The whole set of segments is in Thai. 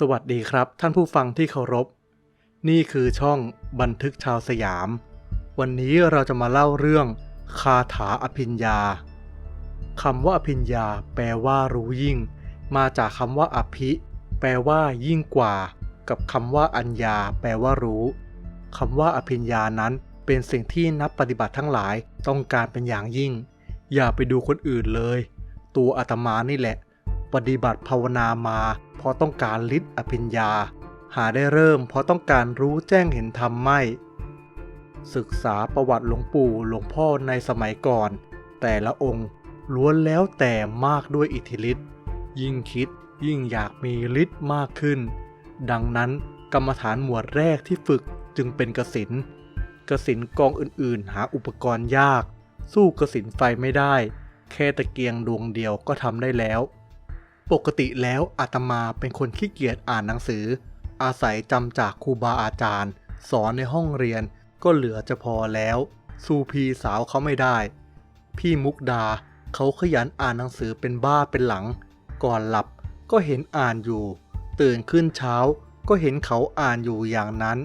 สวัสดีครับ ท่านผู้ฟังที่เคารพ นี่คือช่องบันทึกชาวสยาม วันนี้เราจะมาเล่าเรื่องคาถาอภิญญาคำว่าอภิญญา แปลว่ารู้ยิ่ง มาจากคำว่าอภิ แปลว่า ยิ่งกว่า กับคำว่าอัญญา แปลว่ารู้คำว่าอภิญญานั้นเป็นสิ่งที่นักปฏิบัติทั้งหลายต้องการเป็นอย่างยิ่ง อย่าไปดูคนอื่นเลย ตัวอาตมานี่แหละ ปฏิบัติภาวนามา เพราะต้องการฤทธิ์อภิญญา หาได้เริ่มเพราะต้องการรู้แจ้งเห็นธรรมไม่ ศึกษาประวัติหลวงปู่หลวงพ่อในสมัยก่อน แต่ละองค์ล้วนแล้วแต่มากด้วยอิทธิฤทธิ์ยิ่งคิดยิ่งอยากมีฤทธิ์มากขึ้น ดังนั้นกรรมฐานหมวดแรกที่ฝึกจึงเป็นกสินกสินกองอื่นๆ หาอุปกรณ์ยาก สู้กสินไฟไม่ได้ แค่ตะเกียงดวงเดียวก็ทำได้แล้ว ปกติแล้วอาตมาเป็นคนขี้เกียจอ่านหนังสือ อาศัยจำจากครูบาอาจารย์ สอนในห้องเรียนก็เหลือจะพอแล้วสู้พีสาวเขาไม่ได้ พี่มุกดาเขาขยันอ่านหนังสือเป็นบ้าเป็นหลัง ก่อนหลับก็เห็นอ่านอยู่ ตื่นขึ้นเช้าก็เห็นเขาอ่านอยู่อย่างนั้น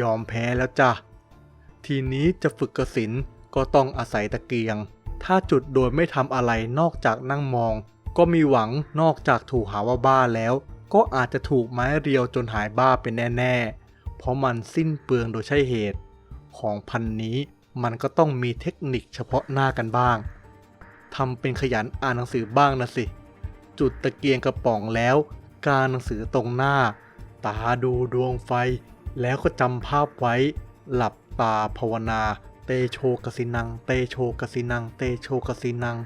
ยอมแพ้แล้วจ้ะ ทีนี้จะฝึกกสินก็ต้องอาศัยตะเกียง ถ้าจุดโดยไม่ทำอะไรนอกจากนั่งมอง ก็มีหวังนอกจากถูกหาว่าบ้าแล้ว ก็อาจจะถูกไม้เรียวจนหายบ้าเป็นแน่ ๆ เพราะมันสิ้นเปลืองโดยใช่เหตุ ของพันนี้มันก็ต้องมีเทคนิคเฉพาะหน้ากันบ้างทำเป็นขยันอ่านหนังสือบ้างนะสิ จุดตะเกียงกระป๋องแล้ว การหนังสือตรงหน้า ตาดูดวงไฟ แล้วก็จำภาพไว้ หลับตาภาวนา เตโชกสินัง เตโชกสินัง เตโชกสินัง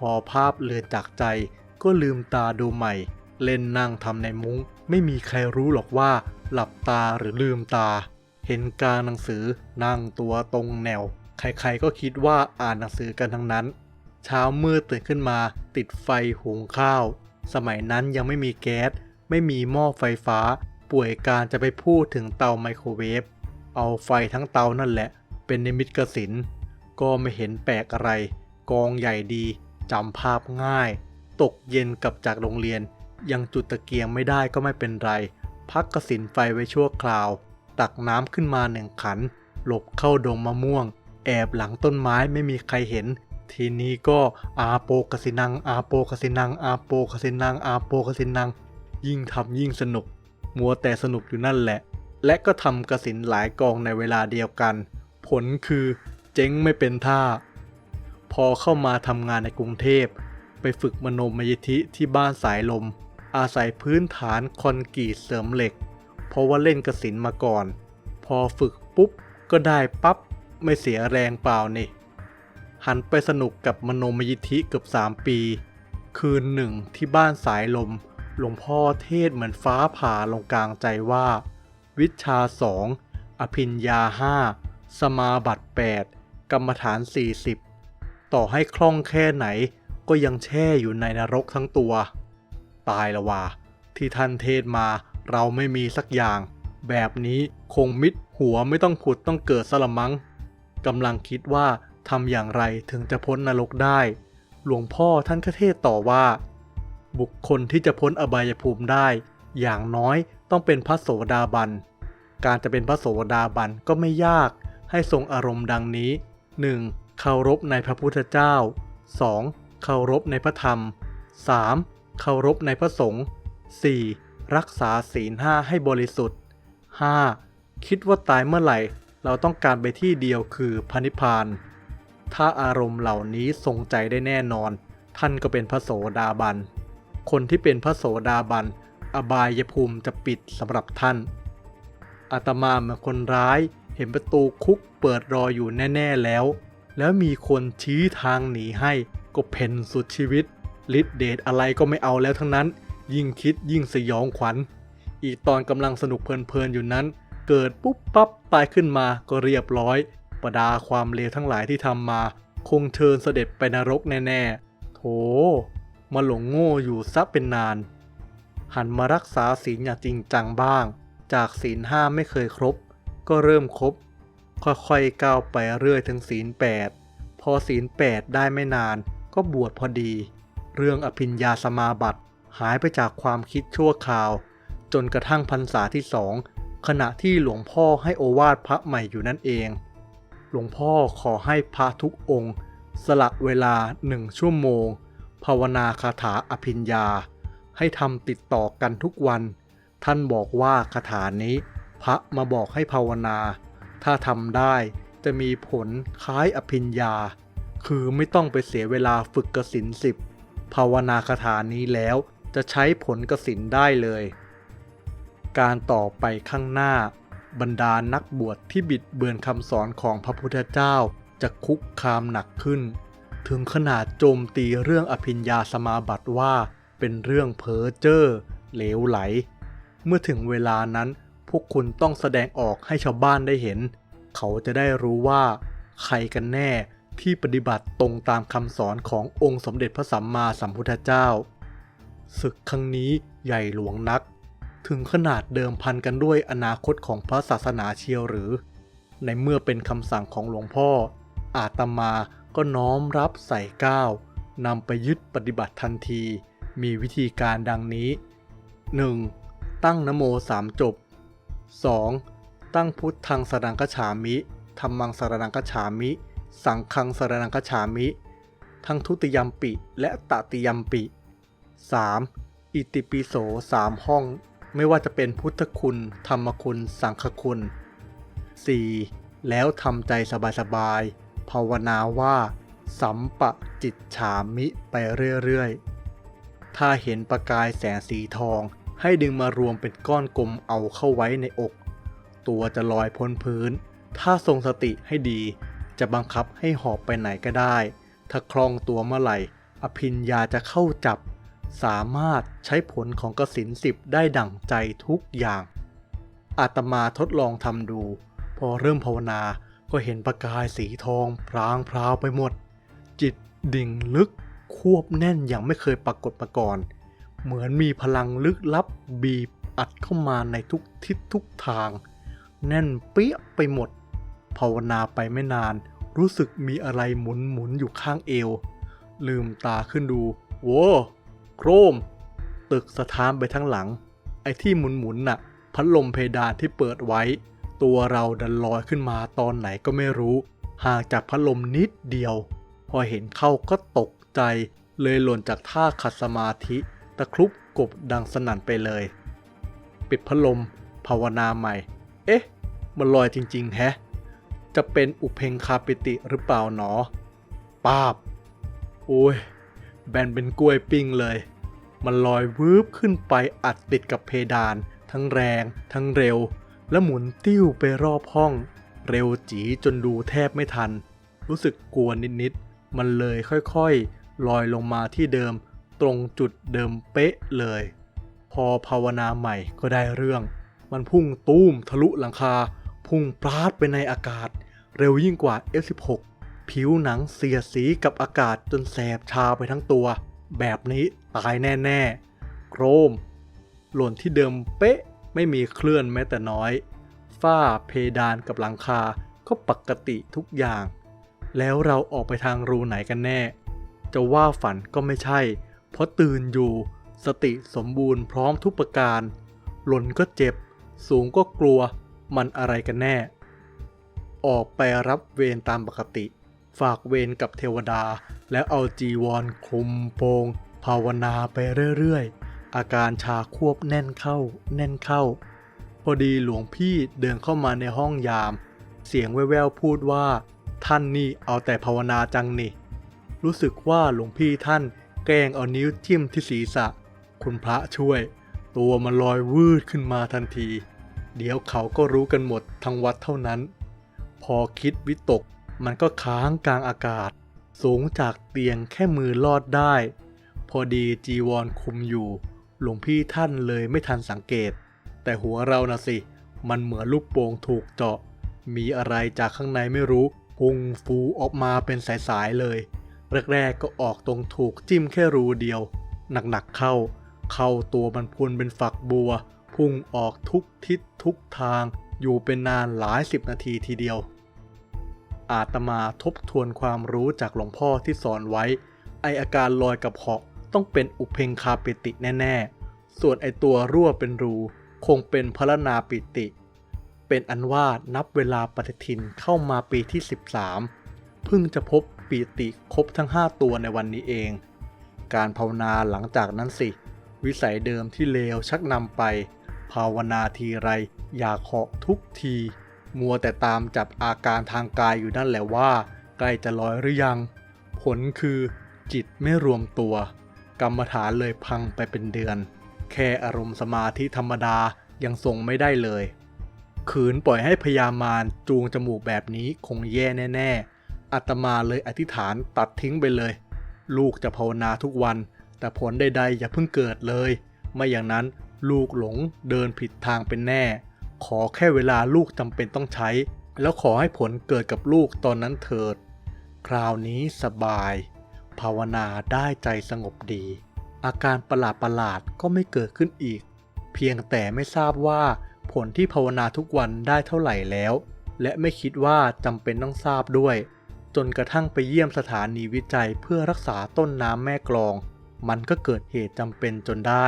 พอภาพเลือนจากใจ ก็ลืมตาดูใหม่ เล่นนั่งทำในมุง้ง ไม่มีใครรู้หรอกว่า หลับตาหรือลืมตา เห็นการหนังสือนั่งตัวตรงแนว ใครๆก็คิดว่าอ่านหนังสือกันทั้งนั้น เช้ามืดตื่นขึ้นมา ติดไฟหุงข้าว สมัยนั้นยังไม่มีแก๊ส ไม่มีหม้อไฟฟ้า ป่วยการจะไปพูดถึงเตาไมโครเวฟเอาไฟทั้งเตานั่นแหละ เป็นนิมิตกสินก็ไม่เห็นแปลกอะไร กองใหญ่ดี จำภาพง่าย ตกเย็นกลับจากโรงเรียน ยังจุดตะเกียงไม่ได้ก็ไม่เป็นไร พักกสินไฟไว้ชั่วคราว ตักน้ำขึ้นมาหนึ่งขัน หลบเข้าดงมะม่วง แอบหลังต้นไม้ไม่มีใครเห็น ทีนี้ก็อาโปกสินัง อาโปกสินัง อาโปกสินัง อาโปกสินัง ยิ่งทำยิ่งสนุก มัวแต่สนุกอยู่นั่นแหละ และก็ทำกสินหลายกองในเวลาเดียวกัน ผลคือเจ๊งไม่เป็นท่า พอเข้ามาทำงานในกรุงเทพ ไปฝึกมโนมยิธิที่บ้านสายลม อาศัยพื้นฐานคอนกรีตเสริมเหล็ก เพราะว่าเล่นกระสินมาก่อน พอฝึกปุ๊บก็ได้ปั๊บไม่เสียแรงเปล่านี่ หันไปสนุกกับมโนมยิธิเกือบ 3 ปี คืนหนึ่งที่บ้านสายลม หลวงพ่อเทศเหมือนฟ้าผ่าลงกลางใจว่า วิชาสองอภิญญาห้าสมาบัติ 8 กรรมฐาน 40 ต่อให้คล่องแค่ไหนก็ยังแช่อยู่ในนรกทั้งตัว ตายละว่าที่ท่านเทศมาเราไม่มีสักอย่าง แบบนี้คงมิดหัวไม่ต้องผุดต้องเกิดสละมังกำลังคิดว่าทำอย่างไรถึงจะพ้นนรกได้ หลวงพ่อท่านก็เทศต่อว่า บุคคลที่จะพ้นอบายภูมิได้ อย่างน้อยต้องเป็นพระโสดาบัน การจะเป็นพระโสดาบันก็ไม่ยากให้ทรงอารมณ์ดังนี้ 1. เคารพในพระพุทธเจ้า 2. เคารพในพระธรรม 3. เคารพในพระสงฆ์ 4. รักษาศีลห้าให้บริสุทธิ์ 5. คิดว่าตายเมื่อไหร่ เราต้องการไปที่เดียวคือพระนิพพาน ถ้าอารมณ์เหล่านี้ทรงใจได้แน่นอน ท่านก็เป็นพระโสดาบัน คนที่เป็นพระโสดาบัน อบายภูมิจะปิดสำหรับท่าน อาตมาเหมือนคนร้าย เห็นประตูคุกเปิดรออยู่แน่ ๆแล้ว แล้วมีคนชี้ทางหนีให้ก็เพ่นสุดชีวิตฤทธิเดชอะไรก็ไม่เอาแล้วทั้งนั้น ยิ่งคิดยิ่งสยองขวัญ อีกตอนกำลังสนุกเพลินๆอยู่นั้น เกิดปุ๊บปั๊บตายขึ้นมาก็เรียบร้อย ประดาความเลวทั้งหลายที่ทำมา คงเชิญเสด็จไปนรกแน่ๆ โถ มาหลงโง่อยู่ซับเป็นนาน หันมารักษาศีลอย่างจริงจังบ้าง จากศีลห้าไม่เคยครบ ก็เริ่มครบ ค่อยๆก้าวไปเรื่อยถึงศีลแปดพอศีลแปดได้ไม่นานก็บวชพอดี เรื่องอภิญญาสมาบัติหายไปจากความคิดชั่วคราว จนกระทั่งพรรษาที่สองขณะที่หลวงพ่อให้โอวาทพระใหม่อยู่นั่นเอง หลวงพ่อขอให้พระทุกองค์ สละเวลาหนึ่งชั่วโมง ภาวนาคาถาอภิญญา ให้ทำติดต่อกันทุกวัน ท่านบอกว่าคาถานี้ พระมาบอกให้ภาวนา ถ้าทำได้จะมีผลคล้ายอภิญญา คือไม่ต้องไปเสียเวลาฝึกกสินสิบภาวนาคาถานี้แล้วจะใช้ผลกสินได้เลย การต่อไปข้างหน้า บรรดานักบวชที่บิดเบือนคำสอนของพระพุทธเจ้าจะคุกคามหนักขึ้น ถึงขนาดโจมตีเรื่องอภิญญาสมาบัติว่าเป็นเรื่องเพ้อเจ้อเหลวไหล เมื่อถึงเวลานั้น พวกคุณต้องแสดงออกให้ชาวบ้านได้เห็น เขาจะได้รู้ว่าใครกันแน่ที่ปฏิบัติตรงตามคำสอนขององค์สมเด็จพระสัมมาสัมพุทธเจ้า ศึกครั้งนี้ใหญ่หลวงนัก ถึงขนาดเดิมพันกันด้วยอนาคตของพระศาสนาเชียวหรือ ในเมื่อเป็นคำสั่งของหลวงพ่อ อาตมาก็น้อมรับใส่ก้าวนำไปยึดปฏิบัติทันที มีวิธีการดังนี้ 1. ตั้งนโมสามจบ 2. ตั้งพุทธังสรังกฉามิธรรมังสรนังกฉามิ สังฆังสรนังกฉามิ ทั้งทุติยมปิและตติยมปิ 3. อิติปิโสสามห้อง ไม่ว่าจะเป็นพุทธคุณ ธรรมคุณ สังฆคุณ 4. แล้วทำใจสบายๆภาวนาว่า สัมปะจิตฉามิไปเรื่อยๆ ถ้าเห็นประกายแสงสีทอง ให้ดึงมารวมเป็นก้อนกลมเอาเข้าไว้ในอก ตัวจะลอยพ้นพื้น ถ้าทรงสติให้ดี จะบังคับให้หอบไปไหนก็ได้ ถ้าคล่องตัวเมื่อไหร่ อภิญญาจะเข้าจับ สามารถใช้ผลของกสินสิบได้ดั่งใจทุกอย่าง อาตมาทดลองทำดู พอเริ่มภาวนาก็เห็นประกายสีทองพรางพราวไปหมด จิตดิ่งลึกควบแน่นอย่างไม่เคยปรากฏมาก่อน เหมือนมีพลังลึกลับบีบอัดเข้ามาในทุกทิศทุกทาง แน่นเปี้ยไปหมด ภาวนาไปไม่นาน รู้สึกมีอะไรหมุนหมุนอยู่ข้างเอว ลืมตาขึ้นดู โว้โครม ตึกสะท้านไปทั้งหลัง ไอ้ที่หมุนหมุนน่ะ พัดลมเพดานที่เปิดไว้ ตัวเราดันลอยขึ้นมาตอนไหนก็ไม่รู้ ห่างจากพัดลมนิดเดียว พอเห็นเข้าก็ตกใจ เลยหล่นจากท่าขัดสมาธิ ตะครุบกบดังสนั่นไปเลย ปิดพัดลม ภาวนาใหม่ เอ๊ะ มันลอยจริง ๆ แฮะ จะเป็นอุเพงคาปิติหรือเปล่าหนอ ป้าบ โอ้ย แบนเป็นกล้วยปิ้งเลย มันลอยวืบขึ้นไปอัดติดกับเพดาน ทั้งแรง ทั้งเร็ว และหมุนติ้วไปรอบห้อง เร็วจีจนดูแทบไม่ทัน รู้สึกกลัวนิดๆมันเลยค่อยๆลอยลงมาที่เดิม ตรงจุดเดิมเป๊ะเลย พอภาวนาใหม่ก็ได้เรื่อง มันพุ่งตูมทะลุหลังคา พุ่งปราดไปในอากาศ เร็วยิ่งกว่า F16 ผิวหนังเสียสีกับอากาศจนแสบชาไปทั้งตัว แบบนี้ตายแน่ๆ โครม หล่นที่เดิมเป๊ะไม่มีเคลื่อนแม้แต่น้อย ฝ้าเพดานกับหลังคาก็ปกติทุกอย่าง แล้วเราออกไปทางรูไหนกันแน่ จะว่าฝันก็ไม่ใช่ เพราะตื่นอยู่ สติสมบูรณ์พร้อมทุกประการ หล่นก็เจ็บ สูงก็กลัว มันอะไรกันแน่ ออกไปรับเวรตามปกติ ฝากเวรกับเทวดา แล้วเอาจีวรคลุมโปง ภาวนาไปเรื่อยๆ อาการชาควบแน่นเข้า แน่นเข้า พอดีหลวงพี่เดินเข้ามาในห้องยาม เสียงแว่วๆพูดว่า ท่านนี่เอาแต่ภาวนาจังนี่รู้สึกว่าหลวงพี่ท่าน แกล้งเอานิ้วจิ้มที่ศีรษะ คุณพระช่วย ตัวมันลอยวืดขึ้นมาทันที เดี๋ยวเขาก็รู้กันหมดทั้งวัดเท่านั้น พอคิดวิตกมันก็ค้างกลางอากาศ สูงจากเตียงแค่มือลอดได้ พอดีจีวรคุมอยู่ หลวงพี่ท่านเลยไม่ทันสังเกต แต่หัวเรานะสิ มันเหมือนลูกโป่งถูกเจาะ มีอะไรจากข้างในไม่รู้พุงฟูออกมาเป็นสายๆเลย แรกๆก็ออกตรงถูกจิ้มแค่รูเดียว หนักๆเข้า เข้าตัวมันพุนเป็นฝักบัว พุ่งออกทุกทิศทุกทาง อยู่เป็นนานหลายสิบนาทีทีเดียว อาตมาทบทวนความรู้จากหลวงพ่อที่สอนไว้ ไออาการลอยกับเหาะต้องเป็นอุเพงคาเปติแน่ๆ ส่วนไอตัวรั่วเป็นรูคงเป็นพระนาปิติ เป็นอันว่านับเวลาปฏิทินเข้ามาปีที่ 13 เพิ่งจะพบ ปีติครบทั้ง 5 ตัวในวันนี้เอง การภาวนาหลังจากนั้นสิ วิสัยเดิมที่เลวชักนำไป ภาวนาทีไรอยากเหาะทุกที มัวแต่ตามจับอาการทางกายอยู่นั่นแหละว่า ใกล้จะลอยหรือยัง ผลคือจิตไม่รวมตัว กรรมฐานเลยพังไปเป็นเดือน แค่อารมณ์สมาธิธรรมดายังทรงไม่ได้เลยขืนปล่อยให้พยามารจูงจมูกแบบนี้คงแย่แน่ ๆ อาตมาเลยอธิษฐานตัดทิ้งไปเลย ลูกจะภาวนาทุกวัน แต่ผลใดๆอย่าเพิ่งเกิดเลย ไม่อย่างนั้นลูกหลงเดินผิดทางเป็นแน่ ขอแค่เวลาลูกจำเป็นต้องใช้ แล้วขอให้ผลเกิดกับลูกตอนนั้นเถิด คราวนี้สบาย ภาวนาได้ใจสงบดี อาการประหลาดประหลาดๆก็ไม่เกิดขึ้นอีก เพียงแต่ไม่ทราบว่าผลที่ภาวนาทุกวันได้เท่าไหร่แล้ว และไม่คิดว่าจำเป็นต้องทราบด้วย จนกระทั่งไปเยี่ยมสถานีวิจัยเพื่อรักษาต้นน้ำแม่กลอง มันก็เกิดเหตุจำเป็นจนได้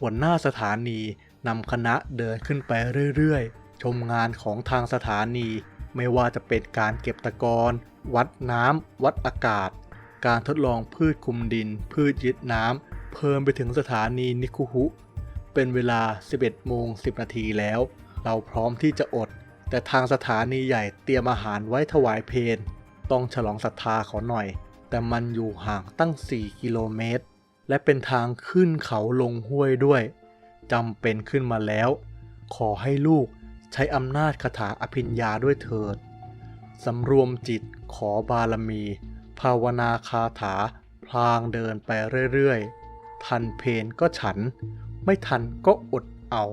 หัวหน้าสถานีนำคณะเดินขึ้นไปเรื่อยๆ ชมงานของทางสถานี ไม่ว่าจะเป็นการเก็บตะกอนวัดน้ำวัดอากาศ การทดลองพืชคุมดิน พืชยึดน้ำเพิ่มไปถึงสถานีนิคุฮุ เป็นเวลา 11โมง10 นาทีแล้ว เราพร้อมที่จะอด แต่ทางสถานีใหญ่เตรียมอาหารไว้ถวายเพลต้องฉลองศรัทธาเขาหน่อย แต่มันอยู่ห่างตั้ง 4 กิโลเมตร และเป็นทางขึ้นเขาลงห้วยด้วยจำเป็นขึ้นมาแล้ว ขอให้ลูกใช้อำนาจคาถาอภิญญาด้วยเถิดสำรวมจิตขอบารมี ภาวนาคาถา พลางเดินไปเรื่อยๆ ทันเพนก็ฉัน ไม่ทันก็อดเอา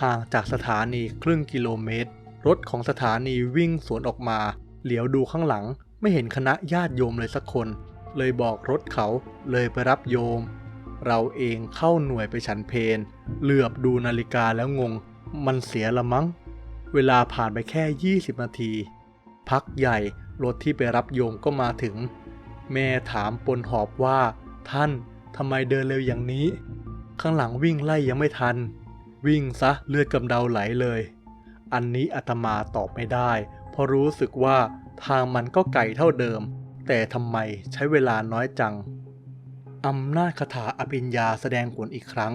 ห่างจากสถานีครึ่งกิโลเมตร รถของสถานีวิ่งสวนออกมา เหลียวดูข้างหลังไม่เห็นคณะญาติโยมเลยสักคน เลยบอกรถเขาเลยไปรับโยม เราเองเข้าหน่วยไปฉันเพนเหลือบดูนาฬิกาแล้วงง มันเสียละมั้ง เวลาผ่านไปแค่ 20 นาที พักใหญ่รถที่ไปรับโยมก็มาถึง แม่ถามปนหอบว่า ท่านทำไมเดินเร็วอย่างนี้ ข้างหลังวิ่งไล่ยังไม่ทัน วิ่งซะเลือดกำเดาไหลเลย อันนี้อาตมาตอบไม่ได้ เพราะรู้สึกว่าทางมันก็ไกลเท่าเดิม แต่ทำไมใช้เวลาน้อยจังอำนาจคาถาอภิญญาแสดงผลอีกครั้ง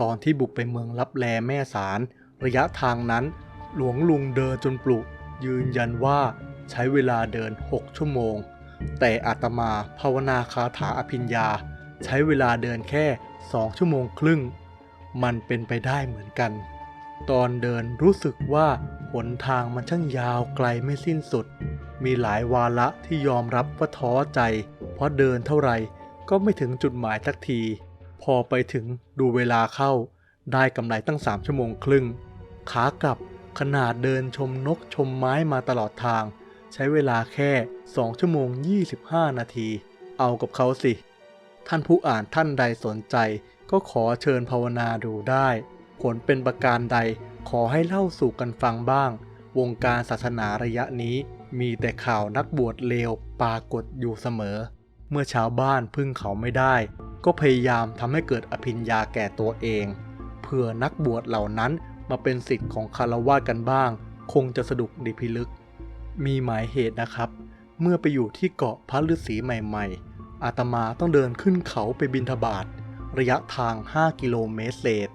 ตอนที่บุกไปเมืองลับแลแม่สาร ระยะทางนั้น หลวงลุงเดินจนปลุก ยืนยันว่าใช้เวลาเดิน 6 ชั่วโมง แต่อาตมาภาวนาคาถาอภิญญา ใช้เวลาเดินแค่ 2 ชั่วโมงครึ่ง มันเป็นไปได้เหมือนกัน ตอนเดินรู้สึกว่าหนทางมันช่างยาวไกลไม่สิ้นสุด มีหลายวาระที่ยอมรับว่าท้อใจ เพราะเดินเท่าไหร่ก็ไม่ถึงจุดหมายสักที พอไปถึงดูเวลาเข้า ได้กำไรตั้ง3ชั่วโมงครึ่ง ขากลับขนาดเดินชมนกชมไม้มาตลอดทาง ใช้เวลาแค่ 2 ชั่วโมง 25 นาที เอากับเขาสิ ท่านผู้อ่านท่านใดสนใจก็ขอเชิญภาวนาดูได้ ผลเป็นประการใดขอให้เล่าสู่กันฟังบ้าง วงการศาสนาระยะนี้มีแต่ข่าวนักบวชเลวปรากฏอยู่เสมอ เมื่อชาวบ้านพึ่งเขาไม่ได้ ก็พยายามทำให้เกิดอภิญญาแก่ตัวเอง เพื่อนักบวชเหล่านั้นมาเป็นสิทธิ์ของคารวะกันบ้าง คงจะสะดุกดิพิลึก มีหมายเหตุนะครับ เมื่อไปอยู่ที่เกาะพระฤาษีใหม่ ๆ อาตมาต้องเดินขึ้นเขาไปบินทบาทระยะทาง 5 กิโลเมตรเศษ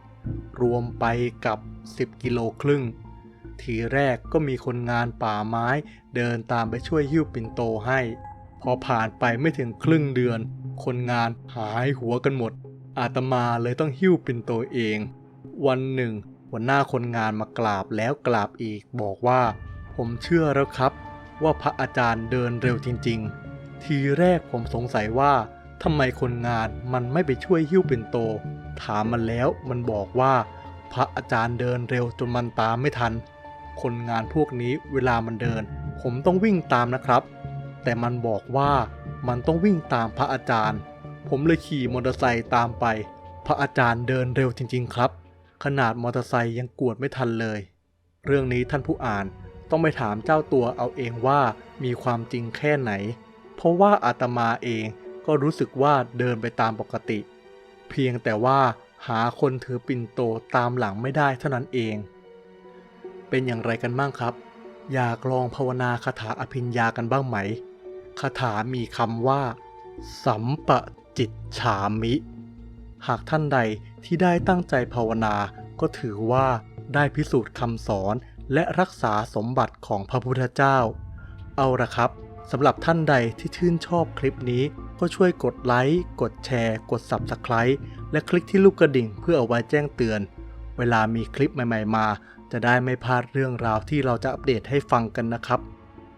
รวมไปกับ 10 กิโลครึ่ง ทีแรกก็มีคนงานป่าไม้เดินตามไปช่วยหิ้วปิ่นโตให้ พอผ่านไปไม่ถึงครึ่งเดือน คนงานหายหัวกันหมด อาตมาเลยต้องหิ้วปิ่นโตเอง วันหนึ่งหัวหน้าคนงานมากราบแล้วกราบอีกบอกว่า ผมเชื่อแล้วครับ ว่าพระอาจารย์เดินเร็วจริง ๆ ทีแรกผมสงสัยว่าทำไมคนงานมันไม่ไปช่วยหิ้วปิ่นโต ถามมันแล้วมันบอกว่าพระอาจารย์เดินเร็วจนมันตามไม่ทัน คนงานพวกนี้เวลามันเดิน ผมต้องวิ่งตามนะครับ แต่มันบอกว่ามันต้องวิ่งตามพระอาจารย์ ผมเลยขี่มอเตอร์ไซค์ตามไป พระอาจารย์เดินเร็วจริง ๆ ครับ ขนาดมอเตอร์ไซค์ยังกวดไม่ทันเลย เรื่องนี้ท่านผู้อ่านต้องไปถามเจ้าตัวเอาเองว่ามีความจริงแค่ไหน เพราะว่าอาตมาเองก็รู้สึกว่าเดินไปตามปกติ เพียงแต่ว่าหาคนถือปิ่นโตตามหลังไม่ได้เท่านั้นเอง เป็นอย่างไรกันบ้างครับ อยากลองภาวนาคาถาอภิญญากันบ้างไหม คาถามีคำว่า สัมปจิตฉามิ หากท่านใดที่ได้ตั้งใจภาวนาก็ถือว่าได้พิสูจน์คำสอนและรักษาสมบัติของพระพุทธเจ้า เอาละครับสำหรับท่านใดที่ชื่นชอบคลิปนี้ ก็ช่วยกดไลค์ กดแชร์ กด Subscribe และคลิกที่ลูกกระดิ่งเพื่อเอาไว้แจ้งเตือน เวลามีคลิปใหม่ ๆ มา จะได้ไม่พลาดเรื่องราวที่เราจะอัปเดตให้ฟังกันนะครับ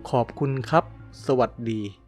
ขอบคุณครับ สวัสดี